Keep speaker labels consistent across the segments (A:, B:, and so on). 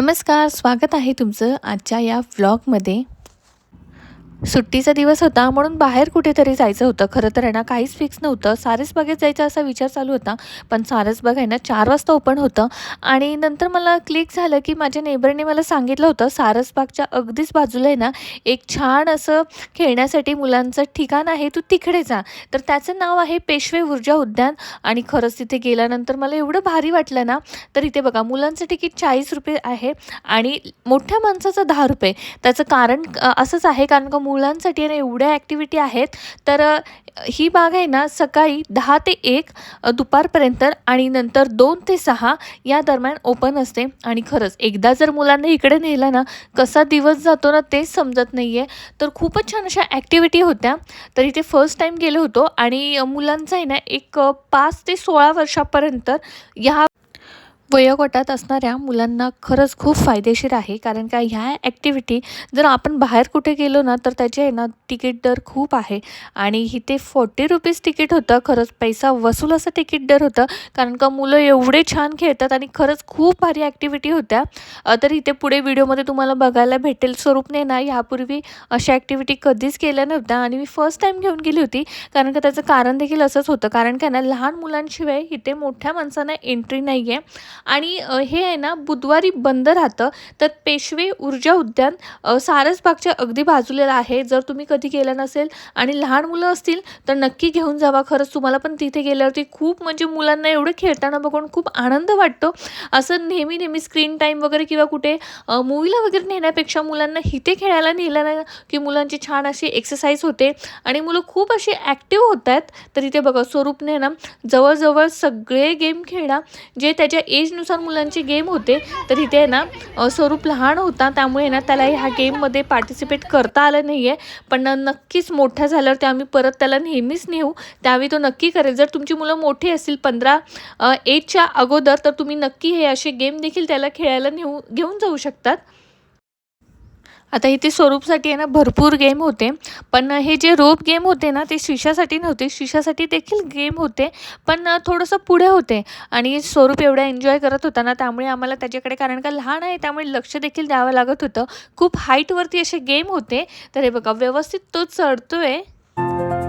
A: नमस्कार स्वागत आहे तुमचं आजच्या या व्लॉगमध्ये सुट्टीचा दिवस होता म्हणून बाहेर कुठेतरी जायचं होतं. खरं तर आहे ना काहीच फिक्स नव्हतं. सारसबागेत जायचा असा विचार चालू होता पण सारसबाग आहे ना चार वाजता ओपन होतं. आणि नंतर मला क्लिक झालं की माझ्या नेबरने मला सांगितलं होतं सारसबागच्या अगदीच बाजूला आहे ना एक छान असं खेळण्यासाठी मुलांचं ठिकाण आहे तू तिकडे जा. तर त्याचं नाव आहे पेशवे ऊर्जा उद्यान. आणि खरंच तिथे गेल्यानंतर मला एवढं भारी वाटलं ना तर इथे बघा मुलांचं तिकीट चाळीस रुपये आहे आणि मोठ्या माणसाचं दहा रुपये. त्याचं कारण असंच आहे कारण का मुलांसाठी ना एवढ्या ॲक्टिव्हिटी आहेत तर ही बाग आहे ना सकाळी दहा ते एक दुपारपर्यंत आणि नंतर दोन ते सहा या दरम्यान ओपन असते. आणि खरंच एकदा जर मुलांना इकडे नेलं ना कसा दिवस जातो ना तेच समजत नाही आहे तर खूपच छान अशा ॲक्टिव्हिटी होत्या. तर इथे फर्स्ट टाईम गेलो होतो आणि मुलांचा मुलांचं आहे ना एक पाच ते सोळा वर्षापर्यंत ह्या वयोगटात असणाऱ्या मुलांना खरंच खूप फायदेशीर आहे. कारण का ह्या ॲक्टिव्हिटी जर आपण बाहेर कुठे गेलो ना तर त्याचे आहे ना तिकीट दर खूप आहे. आणि इथे फोर्टी रुपीज तिकीट होतं खरंच पैसा वसूल असं तिकीट दर होतं. कारण का मुलं एवढे छान खेळतात आणि खरंच खूप भारी ॲक्टिव्हिटी होत्या. तर इथे पुढे व्हिडिओमध्ये तुम्हाला बघायला भेटेल स्वरूपने ना ह्यापूर्वी अशा ॲक्टिव्हिटी कधीच केल्या नव्हत्या. आणि मी फर्स्ट टाईम घेऊन गेली होती. कारण का त्याचं कारण देखील असंच होतं. कारण का ना लहान मुलांशिवाय इथे मोठ्या माणसांना एंट्री नाही आहे आणि हे आहे ना बुधवारी बंद राहतं तर पेशवे ऊर्जा उद्यान सारसबागच्या अगदी बाजूला आहे. जर तुम्ही कधी गेला नसेल आणि लहान मुलं असतील तर नक्की घेऊन जावा. खरंच तुम्हाला पण तिथे गेल्यावरती खूप म्हणजे मुलांना एवढं खेळताना बघून खूप आनंद वाटतो. असं नेहमी नेहमी स्क्रीन टाईम वगैरे किंवा कुठे मूवीला वगैरे नेण्यापेक्षा मुलांना इथे खेळायला नेलं ना की मुलांची छान अशी एक्सरसाइज होते. आणि मुलं खूप अशी ॲक्टिव्ह होत आहेत तर इथे बघा स्वरूपने ना जवळजवळ सगळे गेम खेळा जे त्याच्या एज एजनुसार मुलांचे गेम होते तर इथे आहे ना स्वरूप लहान होता त्यामुळे ना त्याला ह्या गेममध्ये पार्टिसिपेट करता आलं नाही आहे पण नक्कीच मोठा झाल्यावर ते आम्ही परत त्याला नेहमीच नेऊ. त्यावेळी तो नक्की करेल. जर तुमची मुलं मोठी असतील पंधरा एजच्या अगोदर तर तुम्ही नक्की हे असे गेम देखील त्याला खेळायला नेऊ घेऊन जाऊ शकतात. आता इथे स्वरूपसाठी आहे ना भरपूर गेम होते. पण हे जे रोप गेम होते ना ते शिशासाठी नव्हते. शिशासाठी देखील गेम होते पण थोडंसं पुढे होते. आणि स्वरूप एवढा एन्जॉय करत होता ना त्यामुळे आम्हाला त्याच्याकडे कारण का लहान आहे त्यामुळे लक्ष देखील द्यावं लागत होतं. खूप हाईटवरती असे गेम होते. तर हे बघा व्यवस्थित तो चढतोय.
B: आहे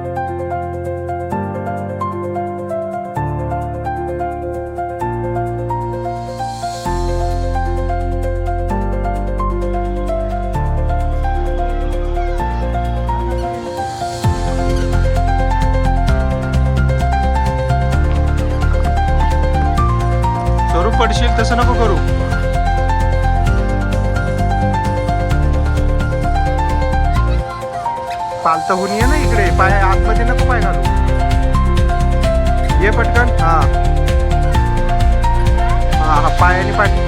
B: करशील तसं नको करू. पालता होऊन ये ना इकडे. पाय आतमध्ये नको पाय घालू. ये पटकन. हा. हा हा पायाने पाठ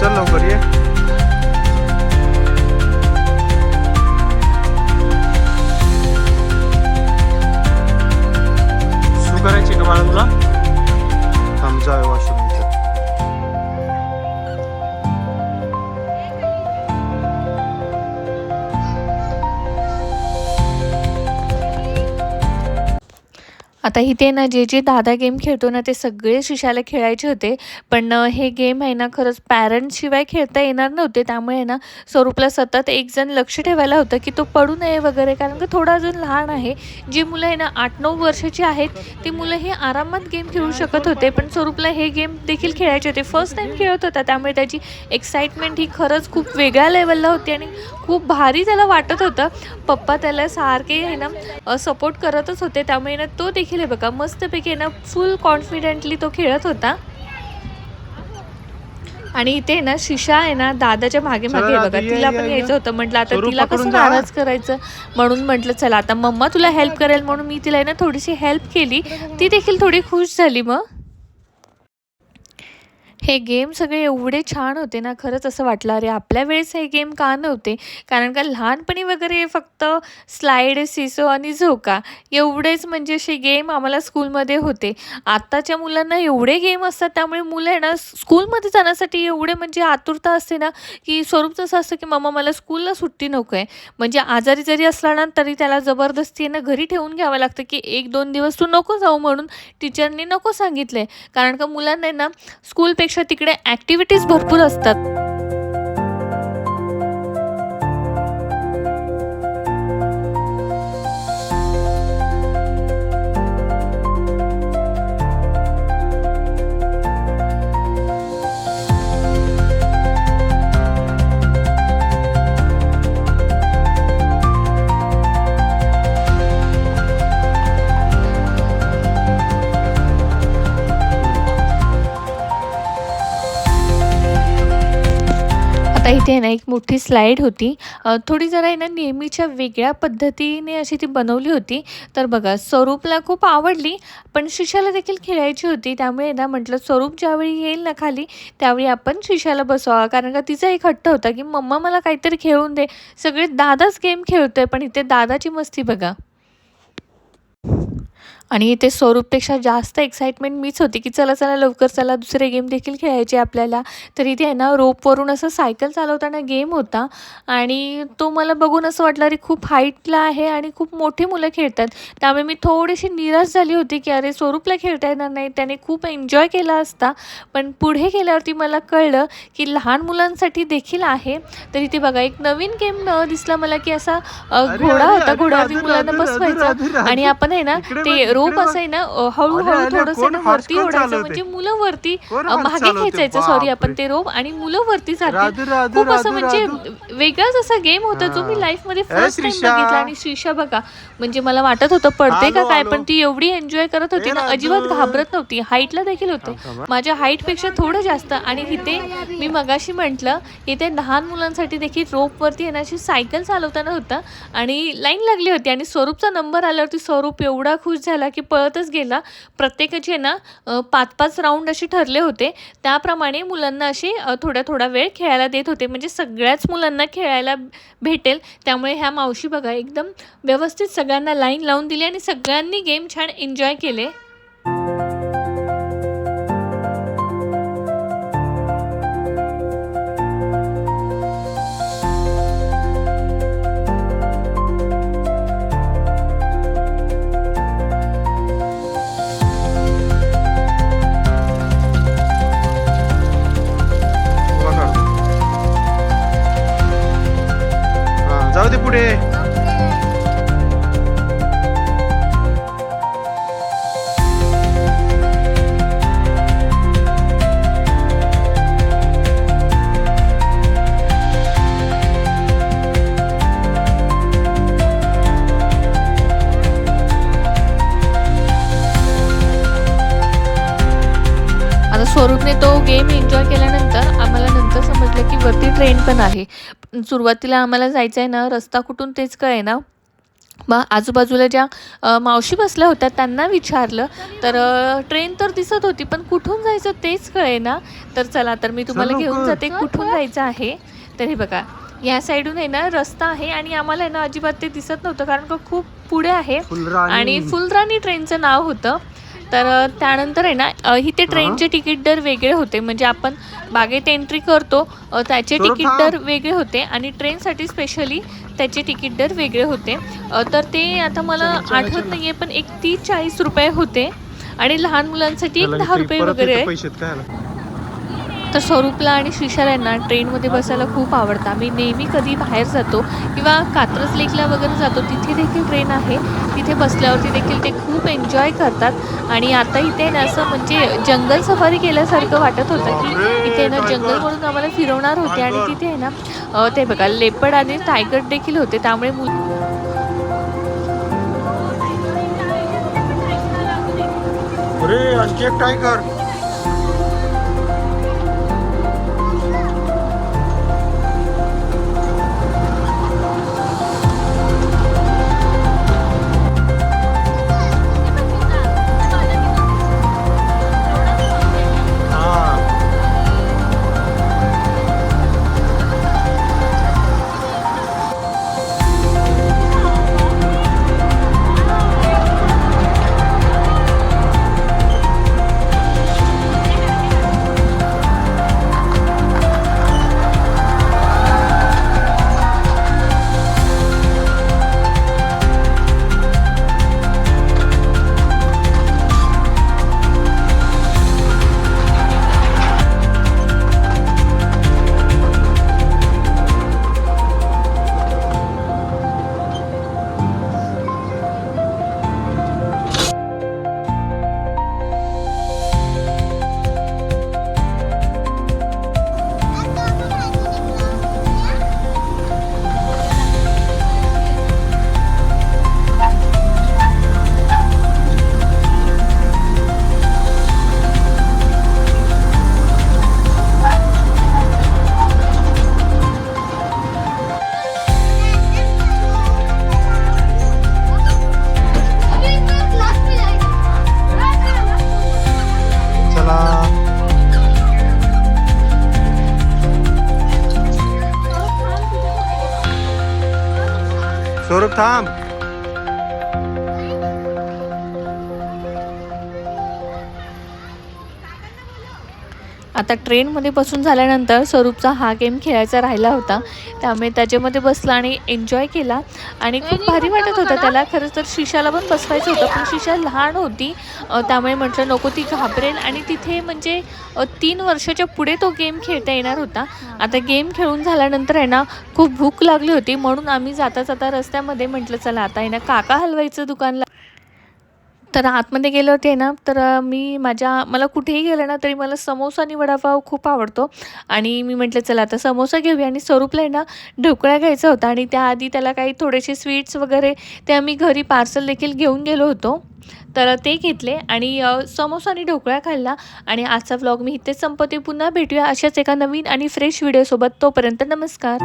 B: चल लवकर ये.
A: आता इथे ना जे जे दादा गेम खेळतो ना ते सगळे शिशाला खेळायचे होते. पण हे गेम आहे ना खरंच पॅरेंट्सशिवाय खेळता येणार नव्हते. त्यामुळे ना स्वरूपला सतत एक जण लक्ष ठेवायला होतं की तो पडू नये वगैरे. कारण का थोडा अजून लहान आहे. जी मुलं आहे ना आठ नऊ वर्षाची आहेत ती मुलं हे आरामात गेम खेळू शकत होते. पण स्वरूपला हे गेम देखील खेळायचे होते. फर्स्ट टाईम खेळत होता. त्यामुळे त्याची एक्साइटमेंट ही खरंच खूप वेगळ्या लेवलला होती. आणि खूप भारी त्याला वाटत होतं. पप्पा त्याला सारखे आहे ना सपोर्ट करतच होते. त्यामुळे ना तो देखील आहे बघा मस्तपैकी आहे ना फुल कॉन्फिडेंटली तो खेळत होता. आणि इथे ना शिशा आहे ना दादाच्या मागे मागे आहे बघा तिला पण. यायचं होतं. म्हटलं आता तिला कसं. नाराज करायचं? म्हणून म्हटलं चला आता मम्मा तुला हेल्प करेल म्हणून मी तिला आहे ना थोडीशी हेल्प केली. ती देखील थोडी खुश झाली मग. हे गेम सगळे एवढे छान होते ना खरंच असं वाटलं अरे आपल्या वेळेस हे गेम का नव्हते? कारण का लहानपणी वगैरे फक्त स्लाईड सिसो आणि झोका एवढेच म्हणजे असे गेम आम्हाला स्कूलमध्ये होते. आत्ताच्या मुलांना एवढे गेम असतात त्यामुळे मुलं आहे ना स्कूलमध्ये जाण्यासाठी एवढे म्हणजे आतुरता असते ना की स्वरूप असं असतं की मम्मा मला स्कूलला सुट्टी नको आहे म्हणजे आजारी जरी असला ना तरी त्याला जबरदस्ती आहे ना घरी ठेवून घ्यावं लागतं की एक दोन दिवस तू नको जाऊ म्हणून टीचरनी नको सांगितलं आहे कारण का मुलांना आहे ना स्कूलपेक्षा तिकडे ॲक्टिव्हिटीज भरपूर असतात. इथे आहे ना एक मोठी स्लाईड होती. थोडी जरा आहे ना नेहमीच्या वेगळ्या पद्धतीने अशी ती बनवली होती. तर बघा स्वरूपला खूप आवडली पण शिशाला देखील खेळायची होती. त्यामुळे ना म्हटलं स्वरूप ज्यावेळी येईल ना खाली त्यावेळी आपण शिशाला बसवा कारण का तिचा एक हट्ट होता की मम्मा मला काहीतरी खेळून दे. सगळे दादाच गेम खेळतोय पण इथे दादाची मस्ती बघा. आणि इथे स्वरूपपेक्षा जास्त एक्साइटमेंट मीच होती की चला चला लवकर चला दुसरे गेम देखील खेळायचे आपल्याला. तर इथे आहे ना रोपवरून असं सायकल चालवताना गेम होता आणि तो मला बघून असं वाटलं अरे खूप हाईटला आहे आणि खूप मोठी मुलं खेळतात. त्यामुळे मी थोडीशी निराश झाली होती की अरे स्वरूपला खेळता येणार नाही. त्याने खूप एन्जॉय केला असता. पण पुढे गेल्यावरती मला कळलं की लहान मुलांसाठी देखील आहे. तर इथे बघा एक नवीन गेम दिसला मला की असा घोडा होता.
B: राधे,
A: मुलांना बसवायचं. आणि आपण आहे ना ते रोप. असं ना हळूहळू थोडंसं वरती ओढायचं? म्हणजे मुलं वरती मागे? खेचायचं सॉरी आपण. ते रोप आणि मुलं वरती
B: राधे
A: खूप असं म्हणजे वेगळाच असा गेम होता जो मी.
B: लाईफमध्ये
A: फर्स्ट टाइम. बघितला आणि श्रीषा बघा म्हणजे मला वाटत होतं पडते का काय. पण ती एवढी एन्जॉय करत होती ना. अजिबात घाबरत नव्हती हाईटला देखील होते. माझ्या हाईटपेक्षा थोडं जास्त आणि इथे मी मगाशी म्हटलं इथे लहान मुलांसाठी देखील रोपवरती येण्याची सायकल चालवताना होता आणि लाईन लागली होती आणि स्वरूपचा नंबर आल्यावरती स्वरूप एवढा खुश झाला की पळतच गेला. प्रत्येकाचे ना पाच पाच राऊंड असे ठरले होते. त्याप्रमाणे मुलांना असे थोडा थोडा वेळ खेळायला देत होते. म्हणजे सगळ्याच मुलांना खेळायला भेटेल. त्यामुळे ह्या मावशी बघा एकदम व्यवस्थित सगळ्यांना लाईन लावून दिली आणि सगळ्यांनी गेम छान एन्जॉय केले.
B: जाऊ
A: आता स्वरूपने तो गेम एन्जॉय केल्यानंतर आम्हाला नंतर समजलं की वरती ट्रेन पण आहे. सुरुवातीला आम्हाला जायचं आहे ना रस्ता कुठून तेच कळे ना मग आजूबाजूला ज्या मावशी बसल्या होत्या त्यांना विचारलं. तर ट्रेन तर दिसत होती पण कुठून जायचं तेच कळे ना तर चला तर मी तुम्हाला घेऊन. जाते कुठून जायचं आहे. तर हे बघा या साईडून आहे ना रस्ता आहे आणि आम्हाला आहे ना अजिबात ते दिसत नव्हतं कारण का खूप पुढे आहे. आणि फुलराणी ट्रेनचं नाव होतं. तर त्यानंतर आहे ना इथे ट्रेनचे तिकीट दर वेगळे होते म्हणजे आपण बागेत एंट्री करतो त्याचे तिकीट. दर वेगळे होते आणि ट्रेनसाठी स्पेशली त्याचे तिकीट दर वेगळे होते तर ते आता मला आठवत. नाही आहे पण एक तीस चाळीस रुपये होते आणि लहान मुलांसाठी एक दहा रुपये वगैरे आहे? तर स्वरूपला आणि श्रीशाला यांना ट्रेनमध्ये बसायला खूप आवडतं. आम्ही नेहमी कधी बाहेर जातो किंवा कात्रज लेकला वगैरे जातो तिथे देखील ट्रेन आहे. तिथे बसल्यावरती देखील ते खूप एन्जॉय करतात. आणि आता इथे ना असं म्हणजे जंगल सफारी केल्यासारखं वाटत होतं की इथे ना जंगलमधून आम्हाला फिरवणार होते. आणि तिथे आहे ना ते बघा लेपड आणि टायगर देखील होते. त्यामुळे मुल
B: अरे टायगर. time.
A: आता ट्रेनमध्ये बसून झाल्यानंतर स्वरूपचा हा गेम खेळायचा राहिला होता. त्यामुळे त्याच्यामध्ये बसला आणि एन्जॉय केला. आणि खूप भारी वाटत होतं त्याला खरंच तर शिशाला पण बसवायचं होतं. पण शिशा लहान होती. त्यामुळे म्हटलं नको ती घाबरेल. आणि तिथे म्हणजे तीन वर्षाच्या पुढे तो गेम खेळता येणार होता. आता गेम खेळून झाल्यानंतर आहे ना खूप भूक लागली होती. म्हणून आम्ही जाता जाता रस्त्यामध्ये म्हटलं चला आता आहे ना काका हलवायचं दुकान तर आतमध्ये गेले होते ना तर मी माझ्या मला कुठेही गेलं ना तरी मला समोसा आणि वडापाव खूप आवडतो. आणि मी म्हटलं चला आता समोसा घेऊया. आणि स्वरूपला आहे ना ढोकळा घ्यायचा होता. आणि त्याआधी त्याला काही थोडेसे स्वीट्स वगैरे ते आम्ही घरी पार्सल देखील घेऊन गेलो होतो. तर ते घेतले. आणि समोसा आणि ढोकळा खाल्ला. आणि आजचा व्लॉग मी इथेच संपवते. पुन्हा भेटूया अशाच एका नवीन आणि फ्रेश व्हिडिओसोबत. तोपर्यंत नमस्कार.